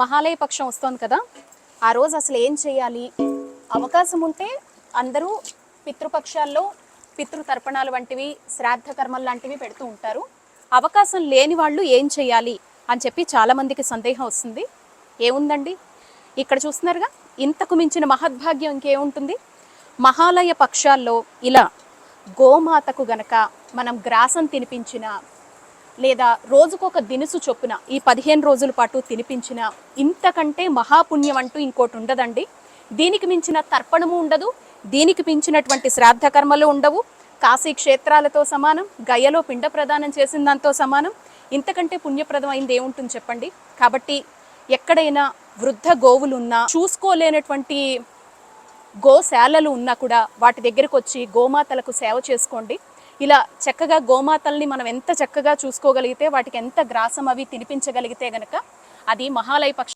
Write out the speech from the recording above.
మహాలయ పక్షం వస్తోంది కదా ఆ రోజు అసలు ఏం చేయాలి? అవకాశం ఉంటే అందరూ పితృపక్షాల్లో పితృతర్పణాలు వంటివి శ్రాద్ధ కర్మలు లాంటివి పెడుతూ ఉంటారు. అవకాశం లేని వాళ్ళు ఏం చేయాలి అని చెప్పి చాలామందికి సందేహం వస్తుంది. ఏముందండి? ఇక్కడ చూస్తున్నారుగా ఇంతకు మించిన మహద్భాగ్యం ఇంకేముంటుంది? మహాలయ పక్షాల్లో ఇలా గోమాతకు గనక మనం గ్రాసం తినిపించిన లేదా రోజుకొక దినుసు చొప్పున ఈ పదిహేను రోజుల పాటు తినిపించిన ఇంతకంటే మహాపుణ్యం అంటూ ఇంకోటి ఉండదండి. దీనికి మించిన తర్పణము ఉండదు దీనికి మించినటువంటి శ్రాద్ధ కర్మలు ఉండవు. కాశీ క్షేత్రాలతో సమానం గయలో పిండ ప్రదానం చేసిన దాంతో సమానం. ఇంతకంటే పుణ్యప్రదమైంది ఏముంటుంది చెప్పండి? కాబట్టి ఎక్కడైనా వృద్ధ గోవులు ఉన్నా చూసుకోలేనటువంటి గోశాలలు ఉన్నా కూడా వాటి దగ్గరకు వచ్చి గోమాతలకు సేవ చేసుకోండి. ఇలా చక్కగా గోమాతల్ని మనం ఎంత చక్కగా చూసుకోగలిగితే వాటికి ఎంత గ్రాసం అవి తినిపించగలిగితే గనక అది మహాలయ పక్ష